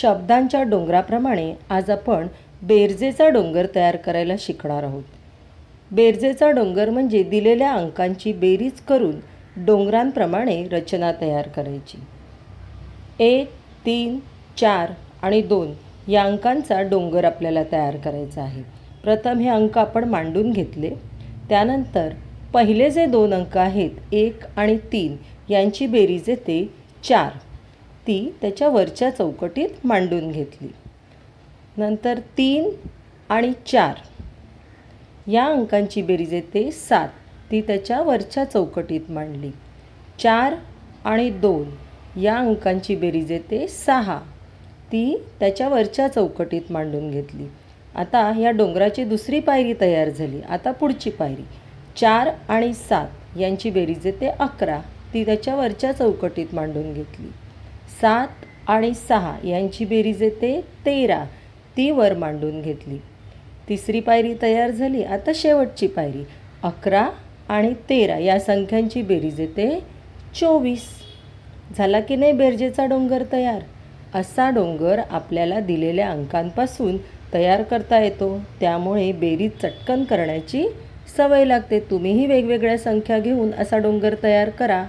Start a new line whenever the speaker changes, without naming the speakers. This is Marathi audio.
शब्दांच्या डोंगराप्रमाणे आज आपण बेरजेचा डोंगर तयार करायला शिकणार आहोत. बेरजेचा डोंगर म्हणजे दिलेल्या अंकांची बेरीज करून डोंगरांप्रमाणे रचना तयार करायची. एक तीन चार आणि दोन या अंकांचा डोंगर आपल्याला तयार करायचा आहे. प्रथम हे अंक आपण मांडून घेतले. त्यानंतर पहिले जे दोन अंक आहेत एक आणि तीन यांची बेरीज येते चार. ती त्याच्या वरच्या चौकटीत मांडून घेतली. नंतर तीन आणि चार. या अंकांची बेरीज येते सात. ती त्याच्या वरच्या चौकटीत मांडली. चार आणि दोन. या अंकांची बेरीज येते सहा. ती त्याच्या वरच्या चौकटीत मांडून घेतली. आता या डोंगराची दुसरी पायरी तयार झाली. आता पुढची पायरी. चार आणि सात. यांची बेरीज येते अकरा. ती त्याच्या वरच्या चौकटीत मांडून घेतली. सात आणि सहा यांची बेरीज येते तेरा. ती वर मांडून घेतली. तिसरी पायरी तयार झाली. आता शेवटची पायरी. अकरा आणि तेरा या संख्यांची बेरीज येते चोवीस. झाला की नाही बेरजेचा डोंगर तयार? असा डोंगर आपल्याला दिलेल्या अंकांपासून तयार करता येतो. त्यामुळे बेरीज चटकन करण्याची सवय लागते. तुम्हीही वेगवेगळ्या संख्या घेऊन असा डोंगर तयार करा.